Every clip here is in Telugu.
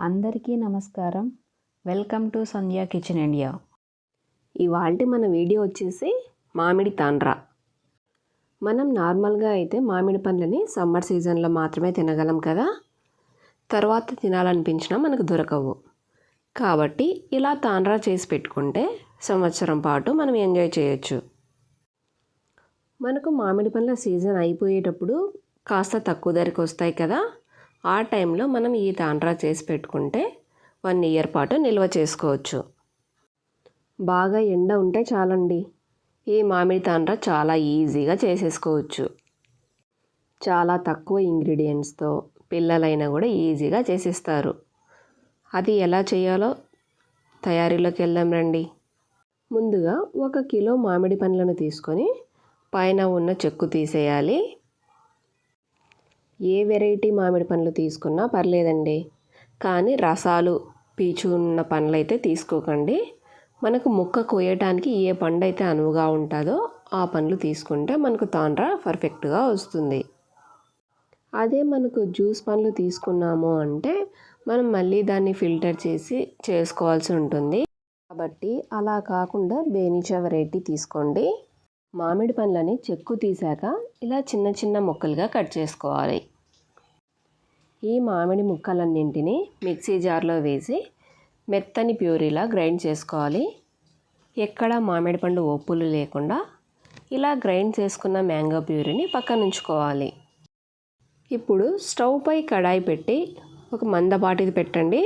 అందరికీ నమస్కారం. Welcome to Sandhya kitchen India. ఇవాళ మన వీడియో వచ్చేసి మామిడి తాండ్రా. మనం నార్మల్గా అయితే మామిడి పండ్లని సమ్మర్ సీజన్లో మాత్రమే తినగలం కదా? తర్వాత తినాలనిపించినా మనకు దొరకవు. కాబట్టి ఇలా తాండ్రా చేసి పెట్టుకుంటే సంవత్సరం పాటు మనం ఎంజాయ్ చేయొచ్చు. మనకు మామిడి పండ్ల సీజన్ అయిపోయేటప్పుడు కాస్త తక్కువ ధరకు వస్తాయి కదా? ఆ టైంలో మనం ఈ తాండ్రా చేసి పెట్టుకుంటే వన్ ఇయర్ పాటు నిల్వ చేసుకోవచ్చు. బాగా ఎండ ఉంటే చాలండి. ఈ మామిడి తాండ్రా చాలా ఈజీగా చేసేసుకోవచ్చు. చాలా తక్కువ ఇంగ్రీడియంట్స్తో పిల్లలైనా కూడా ఈజీగా చేసేస్తారు. అది ఎలా చేయాలో తయారీలోకి వెళ్దాం రండి. ముందుగా ఒక కిలో మామిడి పండ్లను తీసుకొని పైన ఉన్న చెక్కు తీసేయాలి. ఏ వెరైటీ మామిడి పండ్లు తీసుకున్నా పర్లేదండి. కానీ రసాలు పీచు ఉన్న పండ్లు అయితే తీసుకోకండి. మనకు ముక్క కోయటానికి ఏ పండు అయితే అనువుగా ఉంటుందో ఆ పండ్లు తీసుకుంటే మనకు తాండ్ర పర్ఫెక్ట్గా వస్తుంది. అదే మనకు జ్యూస్ పండ్లు తీసుకున్నాము అంటే మనం మళ్ళీ దాన్ని ఫిల్టర్ చేసి చేసుకోవాల్సి ఉంటుంది. కాబట్టి అలా కాకుండా బేనిచా వెరైటీ తీసుకోండి. మామిడి పండ్లని చెక్కు తీశాక ఇలా చిన్న చిన్న ముక్కలుగా కట్ చేసుకోవాలి. ఈ మామిడి ముక్కలన్నింటినీ మిక్సీ జార్లో వేసి మెత్తని ప్యూరీలా గ్రైండ్ చేసుకోవాలి. ఎక్కడ మామిడి పండు ఒప్పులు లేకుండా ఇలా గ్రైండ్ చేసుకున్న మ్యాంగో ప్యూరీని పక్కన ఉంచుకోవాలి. ఇప్పుడు స్టవ్ పై కడాయి పెట్టి ఒక మందపాటిది పెట్టండి.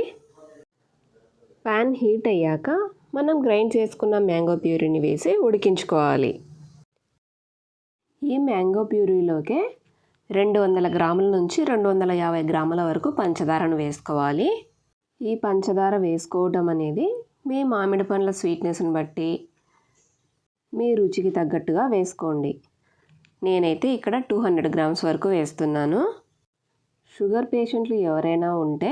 ప్యాన్ హీట్ అయ్యాక మనం గ్రైండ్ చేసుకున్న మ్యాంగో ప్యూరీని వేసి ఉడికించుకోవాలి. ఈ మ్యాంగో ప్యూరీలోకి రెండు వందల గ్రాముల నుంచి రెండు వందల యాభై గ్రాముల వరకు పంచదారను వేసుకోవాలి. ఈ పంచదార వేసుకోవటం అనేది మీ మామిడి పండ్ల స్వీట్నెస్ని బట్టి మీ రుచికి తగ్గట్టుగా వేసుకోండి. నేనైతే ఇక్కడ టూ హండ్రెడ్ గ్రామ్స్ వరకు వేస్తున్నాను. షుగర్ పేషెంట్లు ఎవరైనా ఉంటే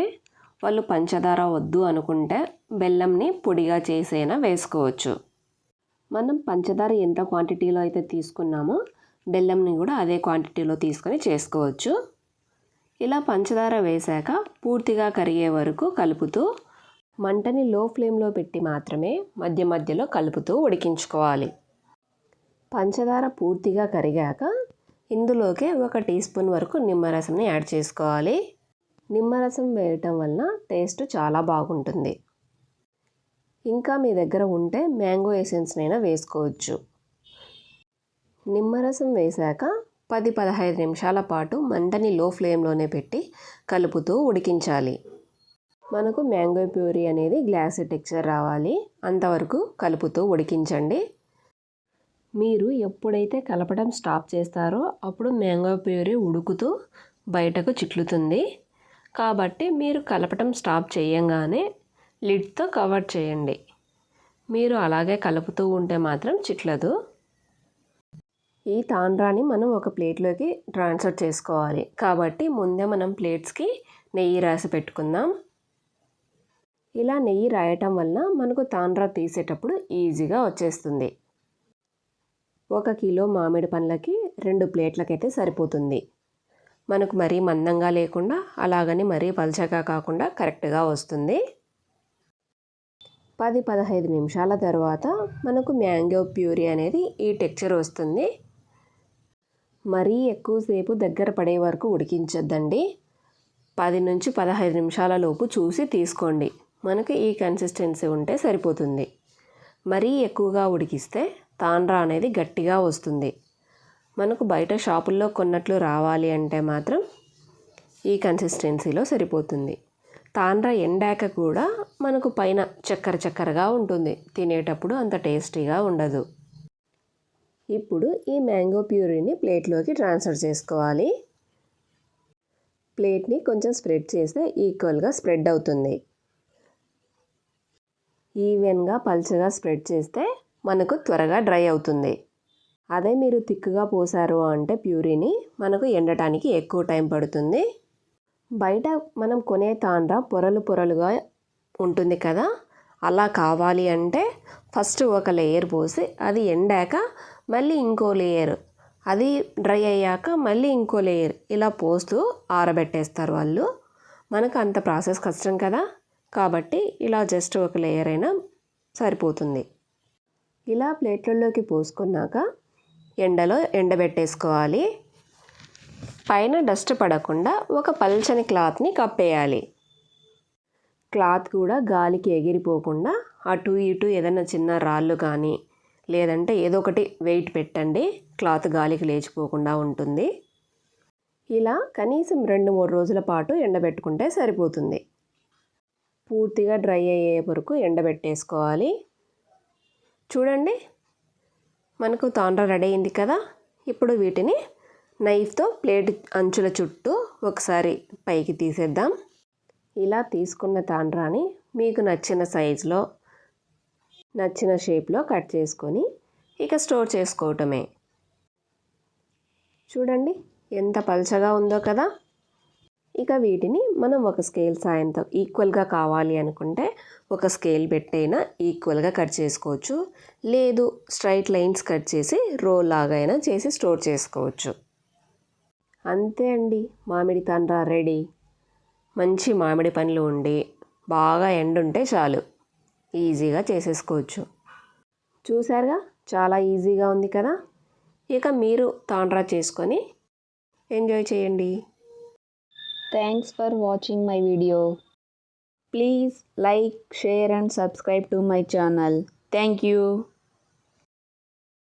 వాళ్ళు పంచదార వద్దు అనుకుంటే బెల్లంని పొడిగా చేసైనా వేసుకోవచ్చు. మనం పంచదార ఎంత క్వాంటిటీలో అయితే తీసుకున్నామో బెల్లంని కూడా అదే క్వాంటిటీలో తీసుకొని చేసుకోవచ్చు. ఇలా పంచదార వేశాక పూర్తిగా కరిగే వరకు కలుపుతూ మంటని లో ఫ్లేమ్లో పెట్టి మాత్రమే మధ్య మధ్యలో కలుపుతూ ఉడికించుకోవాలి. పంచదార పూర్తిగా కరిగాక ఇందులోకే ఒక టీ స్పూన్ వరకు నిమ్మరసంని యాడ్ చేసుకోవాలి. నిమ్మరసం వేయటం వలన టేస్ట్ చాలా బాగుంటుంది. ఇంకా మీ దగ్గర ఉంటే మ్యాంగో ఎసెన్స్నైనా వేసుకోవచ్చు. నిమ్మరసం వేశాక పది పదహైదు నిమిషాల పాటు మంటని లో ఫ్లేమ్లోనే పెట్టి కలుపుతూ ఉడికించాలి. మనకు మ్యాంగో ప్యూరీ అనేది గ్లాస్ టెక్చర్ రావాలి. అంతవరకు కలుపుతూ ఉడికించండి. మీరు ఎప్పుడైతే కలపడం స్టాప్ చేస్తారో అప్పుడు మ్యాంగో ప్యూరీ ఉడుకుతూ బయటకు చిట్లుతుంది. కాబట్టి మీరు కలపటం స్టాప్ చేయంగానే లిడ్తో కవర్ చేయండి. మీరు అలాగే కలుపుతూ ఉంటే మాత్రం చిట్లదు. ఈ తాండ్రాని మనం ఒక ప్లేట్లోకి ట్రాన్స్ఫర్ చేసుకోవాలి. కాబట్టి ముందే మనం ప్లేట్స్కి నెయ్యి రాసి పెట్టుకుందాం. ఇలా నెయ్యి రాయటం వల్ల మనకు తాండ్రా తీసేటప్పుడు ఈజీగా వచ్చేస్తుంది. ఒక కిలో మామిడి పండ్లకి రెండు ప్లేట్లకైతే సరిపోతుంది. మనకు మరీ మందంగా లేకుండా అలాగని మరీ పలచగా కాకుండా కరెక్ట్గా వస్తుంది. పది పదహైదు నిమిషాల తర్వాత మనకు మ్యాంగో ప్యూరీ అనేది ఈ టెక్చర్ వస్తుంది. మరీ ఎక్కువసేపు దగ్గర పడే వరకు ఉడికించద్దండి. పది నుంచి పదహైదు నిమిషాల లోపు చూసి తీసుకోండి. మనకు ఈ కన్సిస్టెన్సీ ఉంటే సరిపోతుంది. మరీ ఎక్కువగా ఉడికిస్తే తాండ్రా అనేది గట్టిగా వస్తుంది. మనకు బయట షాపుల్లో కొన్నట్లు రావాలి అంటే మాత్రం ఈ కన్సిస్టెన్సీలో సరిపోతుంది. తాండ్ర ఎండాక కూడా మనకు పైన చక్కెర చక్కెరగా ఉంటుంది. తినేటప్పుడు అంత టేస్టీగా ఉండదు. ఇప్పుడు ఈ మ్యాంగో ప్యూరీని ప్లేట్లోకి ట్రాన్స్ఫర్ చేసుకోవాలి. ప్లేట్ని కొంచెం స్ప్రెడ్ చేస్తే ఈక్వల్గా స్ప్రెడ్ అవుతుంది. ఈవెన్గా పల్చగా స్ప్రెడ్ చేస్తే మనకు త్వరగా డ్రై అవుతుంది. అదే మీరు థిక్గా పోసారు అంటే ప్యూరీని మనకు ఎండటానికి ఎక్కువ టైం పడుతుంది. బయట మనం కొనే తాండ్ర పొరలు పొరలుగా ఉంటుంది కదా అలా కావాలి అంటే ఫస్ట్ ఒక లేయర్ పోసి అది ఎండాక మళ్ళీ ఇంకో లేయర్. అది డ్రై అయ్యాక మళ్ళీ ఇంకో లేయర్. ఇలా పోస్తూ ఆరబెట్టేస్తారు వాళ్ళు. మనకు అంత ప్రాసెస్ కష్టం కదా. కాబట్టి ఇలా జస్ట్ ఒక లేయర్ అయినా సరిపోతుంది. ఇలా ప్లేట్లలోకి పోసుకున్నాక ఎండలో ఎండబెట్టేసుకోవాలి. పైన డస్ట్ పడకుండా ఒక పల్చని క్లాత్ని కప్పేయాలి. క్లాత్ కూడా గాలికి ఎగిరిపోకుండా అటు ఇటు ఏదైనా చిన్న రాళ్ళు కానీ లేదంటే ఏదో ఒకటి వెయిట్ పెట్టండి. క్లాత్ గాలికి లేచిపోకుండా ఉంటుంది. ఇలా కనీసం రెండు మూడు రోజుల పాటు ఎండబెట్టుకుంటే సరిపోతుంది. పూర్తిగా డ్రై అయ్యే వరకు ఎండబెట్టేసుకోవాలి. చూడండి మనకు తాండ్ర రెడీ అయింది కదా? ఇప్పుడు వీటిని నైఫ్తో ప్లేట్ అంచుల చుట్టూ ఒకసారి పైకి తీసేద్దాం. ఇలా తీసుకున్న తాండ్రాని మీకు నచ్చిన సైజులో నచ్చిన షేప్లో కట్ చేసుకొని ఇక స్టోర్ చేసుకోవటమే. చూడండి ఎంత పల్చగా ఉందో కదా! ఇక వీటిని మనం ఒక స్కేల్ సాయంతో ఈక్వల్గా కావాలి అనుకుంటే ఒక స్కేల్ పెట్టైనా ఈక్వల్గా కట్ చేసుకోవచ్చు. లేదు స్ట్రైట్ లైన్స్ కట్ చేసి రోల్ లాగైనా చేసి స్టోర్ చేసుకోవచ్చు. అంతే అండి మామిడి తండ్ర రెడీ. మంచి మామిడి పండ్లు ఉండి బాగా ఎండుంటే చాలు. ఈజీగా చేసేసుకోవచ్చు. చూసారుగా చాలా ఈజీగా ఉంది కదా? ఇక మీరు తాండ్రా చేసుకొని ఎంజాయ్ చేయండి. Thanks for watching my video please like share and subscribe to my channel thank you